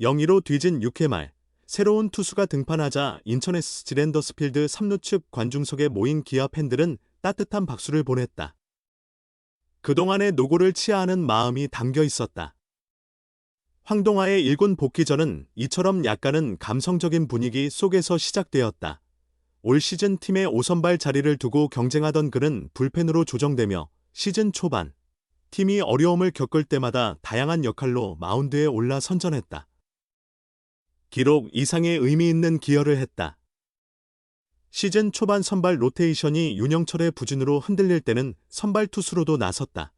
0-2로 뒤진 6회 말 새로운 투수가 등판하자 인천 s 지랜더스필드 3루 측 관중석에 모인 기아 팬들은 따뜻한 박수를 보냈다. 그동안의 노고를 치하하는 마음이 담겨 있었다. 황동아의 일군 복귀전은 이처럼 약간은 감성적인 분위기 속에서 시작되었다. 올 시즌 팀의 5선발 자리를 두고 경쟁하던 그는 불펜으로 조정되며 시즌 초반 팀이 어려움을 겪을 때마다 다양한 역할로 마운드에 올라 선전했다. 기록 이상의 의미 있는 기여를 했다. 시즌 초반 선발 로테이션이 윤영철의 부진으로 흔들릴 때는 선발 투수로도 나섰다.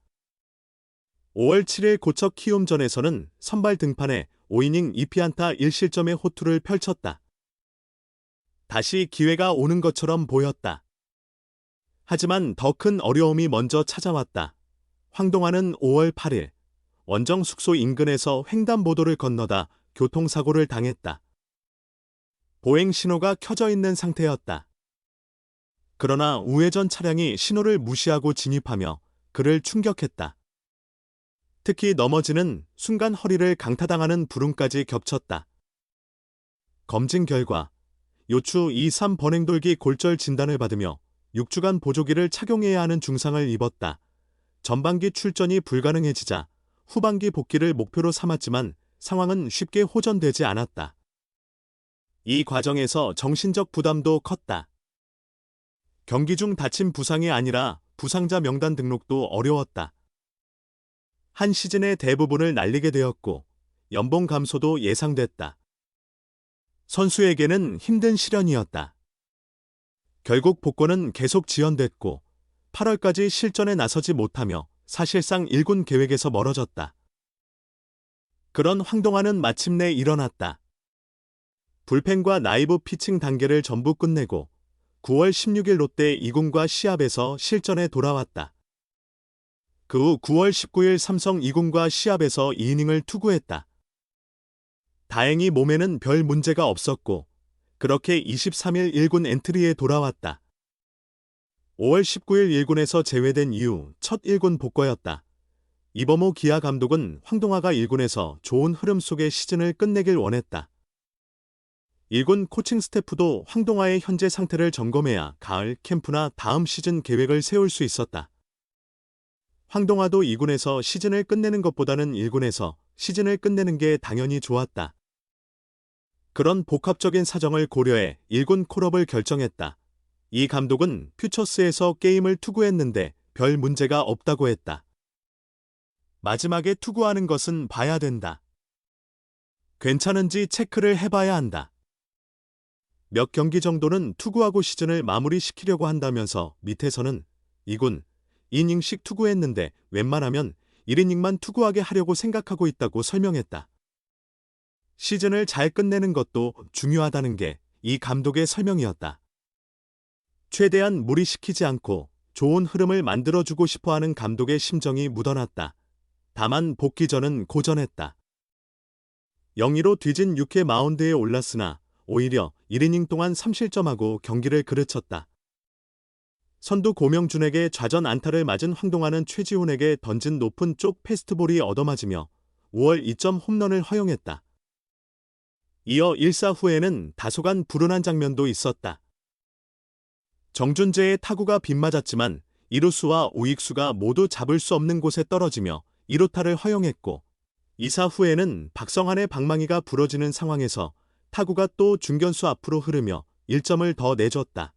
5월 7일 고척 키움전에서는 선발 등판에 5이닝 2피안타 1실점의 호투를 펼쳤다. 다시 기회가 오는 것처럼 보였다. 하지만 더 큰 어려움이 먼저 찾아왔다. 황동아는 5월 8일 원정 숙소 인근에서 횡단보도를 건너다 교통사고를 당했다. 보행 신호가 켜져 있는 상태였다. 그러나 우회전 차량이 신호를 무시하고 진입하며 그를 충격했다. 특히 넘어지는 순간 허리를 강타당하는 불운까지 겹쳤다. 검진 결과 요추 2, 3 번행돌기 골절 진단을 받으며 6주간 보조기를 착용해야 하는 중상을 입었다. 전반기 출전이 불가능해지자 후반기 복귀를 목표로 삼았지만 상황은 쉽게 호전되지 않았다. 이 과정에서 정신적 부담도 컸다. 경기 중 다친 부상이 아니라 부상자 명단 등록도 어려웠다. 한 시즌의 대부분을 날리게 되었고 연봉 감소도 예상됐다. 선수에게는 힘든 시련이었다. 결국 복권은 계속 지연됐고 8월까지 실전에 나서지 못하며 사실상 1군 계획에서 멀어졌다. 그런 황동아는 마침내 일어났다. 불펜과 나이브 피칭 단계를 전부 끝내고 9월 16일 롯데 2군과 시합에서 실전에 돌아왔다. 그 후 9월 19일 삼성 2군과 시합에서 2이닝을 투구했다. 다행히 몸에는 별 문제가 없었고 그렇게 23일 1군 엔트리에 돌아왔다. 5월 19일 1군에서 제외된 이후 첫 1군 복과였다. 이범호 기아 감독은 황동아가 1군에서 좋은 흐름 속의 시즌을 끝내길 원했다. 1군 코칭 스태프도 황동아의 현재 상태를 점검해야 가을 캠프나 다음 시즌 계획을 세울 수 있었다. 황동아도 2군에서 시즌을 끝내는 것보다는 1군에서 시즌을 끝내는 게 당연히 좋았다. 그런 복합적인 사정을 고려해 1군 콜업을 결정했다. 이 감독은 퓨처스에서 게임을 투구했는데 별 문제가 없다고 했다. 마지막에 투구하는 것은 봐야 된다. 괜찮은지 체크를 해봐야 한다. 몇 경기 정도는 투구하고 시즌을 마무리시키려고 한다면서 밑에서는 2군, 이닝씩 투구했는데 웬만하면 1이닝만 투구하게 하려고 생각하고 있다고 설명했다. 시즌을 잘 끝내는 것도 중요하다는 게 이 감독의 설명이었다. 최대한 무리시키지 않고 좋은 흐름을 만들어주고 싶어 하는 감독의 심정이 묻어났다. 다만 복귀 전은 고전했다. 0-2로 뒤진 6회 마운드에 올랐으나 오히려 1이닝 동안 3실점하고 경기를 그르쳤다. 선두 고명준에게 좌전 안타를 맞은 황동아는 최지훈에게 던진 높은 쪽 패스트볼이 얻어맞으며 5월 2점 홈런을 허용했다. 이어 1사 후에는 다소간 불운한 장면도 있었다. 정준재의 타구가 빗맞았지만 이루수와 우익수가 모두 잡을 수 없는 곳에 떨어지며 1루타를 허용했고 2사 후에는 박성환의 방망이가 부러지는 상황에서 타구가 또 중견수 앞으로 흐르며 1점을 더 내줬다.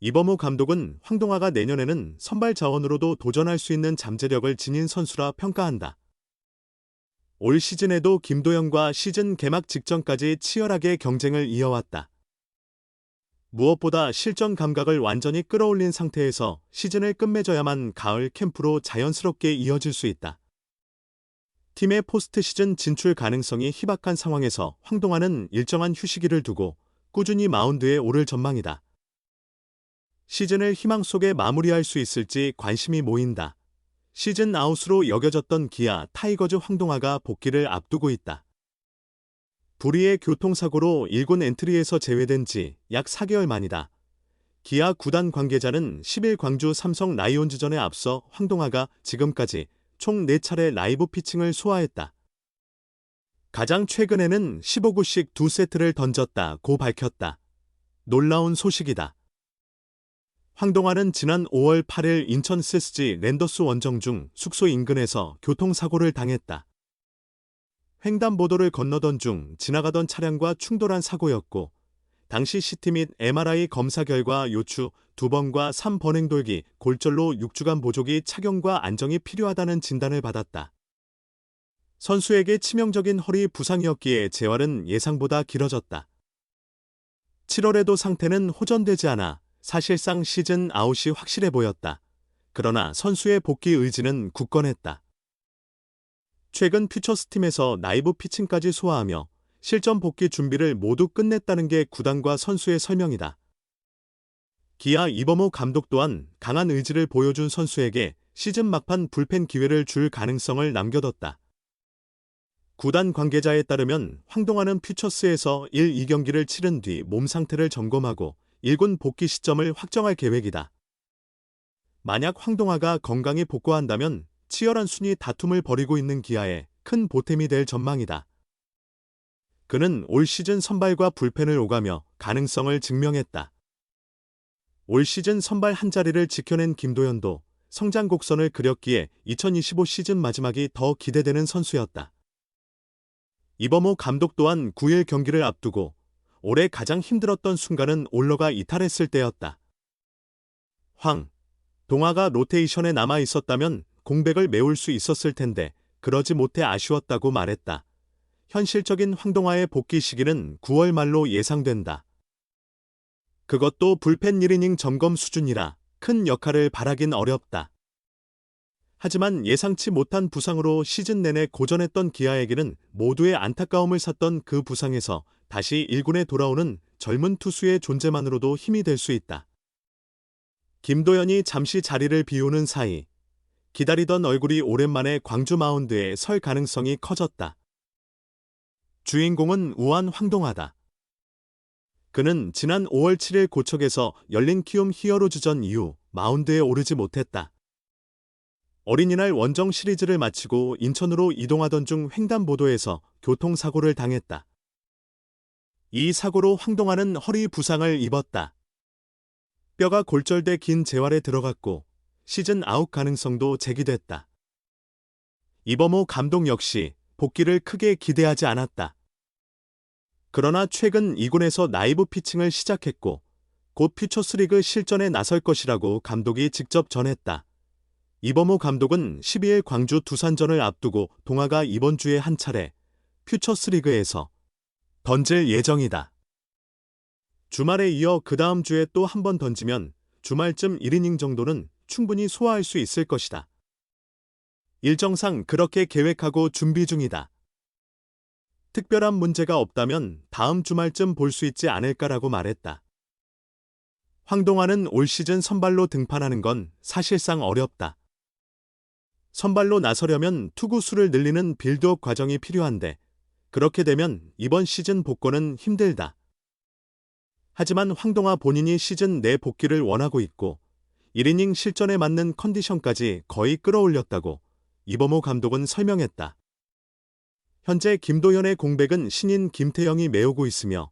이범호 감독은 황동아가 내년에는 선발 자원으로도 도전할 수 있는 잠재력을 지닌 선수라 평가한다. 올 시즌에도 김도영과 시즌 개막 직전까지 치열하게 경쟁을 이어왔다. 무엇보다 실전 감각을 완전히 끌어올린 상태에서 시즌을 끝맺어야만 가을 캠프로 자연스럽게 이어질 수 있다. 팀의 포스트 시즌 진출 가능성이 희박한 상황에서 황동아는 일정한 휴식기를 두고 꾸준히 마운드에 오를 전망이다. 시즌을 희망 속에 마무리할 수 있을지 관심이 모인다. 시즌 아웃으로 여겨졌던 기아 타이거즈 황동아가 복귀를 앞두고 있다. 불의의 교통사고로 1군 엔트리에서 제외된 지 약 4개월 만이다. 기아 구단 관계자는 10일 광주 삼성 라이온즈전에 앞서 황동아가 지금까지 총 4차례 라이브 피칭을 소화했다. 가장 최근에는 15구씩 두 세트를 던졌다고 밝혔다. 놀라운 소식이다. 황동환은 지난 5월 8일 인천 SSG 랜더스 원정 중 숙소 인근에서 교통사고를 당했다. 횡단보도를 건너던 중 지나가던 차량과 충돌한 사고였고, 당시 CT 및 MRI 검사 결과 요추 2번과 3번행 돌기, 골절로 6주간 보조기 착용과 안정이 필요하다는 진단을 받았다. 선수에게 치명적인 허리 부상이었기에 재활은 예상보다 길어졌다. 7월에도 상태는 호전되지 않아 사실상 시즌 아웃이 확실해 보였다. 그러나 선수의 복귀 의지는 굳건했다. 최근 퓨처스팀에서 나이브 피칭까지 소화하며 실전 복귀 준비를 모두 끝냈다는 게 구단과 선수의 설명이다. 기아 이범호 감독 또한 강한 의지를 보여준 선수에게 시즌 막판 불펜 기회를 줄 가능성을 남겨뒀다. 구단 관계자에 따르면 황동환은 퓨처스에서 1, 2경기를 치른 뒤 몸 상태를 점검하고 1군 복귀 시점을 확정할 계획이다. 만약 황동화가 건강히 복구한다면 치열한 순위 다툼을 벌이고 있는 기아에 큰 보탬이 될 전망이다. 그는 올 시즌 선발과 불펜을 오가며 가능성을 증명했다. 올 시즌 선발 한 자리를 지켜낸 김도현도 성장 곡선을 그렸기에 2025 시즌 마지막이 더 기대되는 선수였다. 이범호 감독 또한 9일 경기를 앞두고 올해 가장 힘들었던 순간은 올러가 이탈했을 때였다. 황, 동화가 로테이션에 남아 있었다면 공백을 메울 수 있었을 텐데 그러지 못해 아쉬웠다고 말했다. 현실적인 황동화의 복귀 시기는 9월 말로 예상된다. 그것도 불펜 1이닝 점검 수준이라 큰 역할을 바라긴 어렵다. 하지만 예상치 못한 부상으로 시즌 내내 고전했던 기아에게는 모두의 안타까움을 샀던 그 부상에서 다시 1군에 돌아오는 젊은 투수의 존재만으로도 힘이 될 수 있다. 김도현이 잠시 자리를 비우는 사이 기다리던 얼굴이 오랜만에 광주 마운드에 설 가능성이 커졌다. 주인공은 우한 황동하다. 그는 지난 5월 7일 고척에서 열린 키움 히어로즈전 이후 마운드에 오르지 못했다. 어린이날 원정 시리즈를 마치고 인천으로 이동하던 중 횡단보도에서 교통사고를 당했다. 이 사고로 황동환은 허리 부상을 입었다. 뼈가 골절돼 긴 재활에 들어갔고 시즌 아웃 가능성도 제기됐다. 이범호 감독 역시 복귀를 크게 기대하지 않았다. 그러나 최근 2군에서 나이브 피칭을 시작했고 곧 퓨처스리그 실전에 나설 것이라고 감독이 직접 전했다. 이범호 감독은 12일 광주 두산전을 앞두고 동아가 이번 주에 한 차례 퓨처스리그에서 던질 예정이다. 주말에 이어 그 다음 주에 또 한 번 던지면 주말쯤 1이닝 정도는 충분히 소화할 수 있을 것이다. 일정상 그렇게 계획하고 준비 중이다. 특별한 문제가 없다면 다음 주말쯤 볼 수 있지 않을까라고 말했다. 황동환은 올 시즌 선발로 등판하는 건 사실상 어렵다. 선발로 나서려면 투구 수를 늘리는 빌드업 과정이 필요한데 그렇게 되면 이번 시즌 복권은 힘들다. 하지만 황동아 본인이 시즌 내 복귀를 원하고 있고 1이닝 실전에 맞는 컨디션까지 거의 끌어올렸다고 이범호 감독은 설명했다. 현재 김도현의 공백은 신인 김태영이 메우고 있으며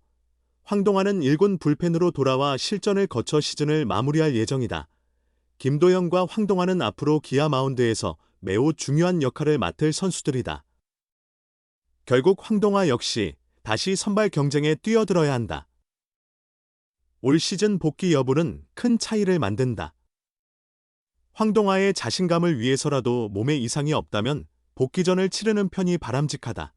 황동아는 1군 불펜으로 돌아와 실전을 거쳐 시즌을 마무리할 예정이다. 김도현과 황동아는 앞으로 기아 마운드에서 매우 중요한 역할을 맡을 선수들이다. 결국 황동아 역시 다시 선발 경쟁에 뛰어들어야 한다. 올 시즌 복귀 여부는 큰 차이를 만든다. 황동아의 자신감을 위해서라도 몸에 이상이 없다면 복귀전을 치르는 편이 바람직하다.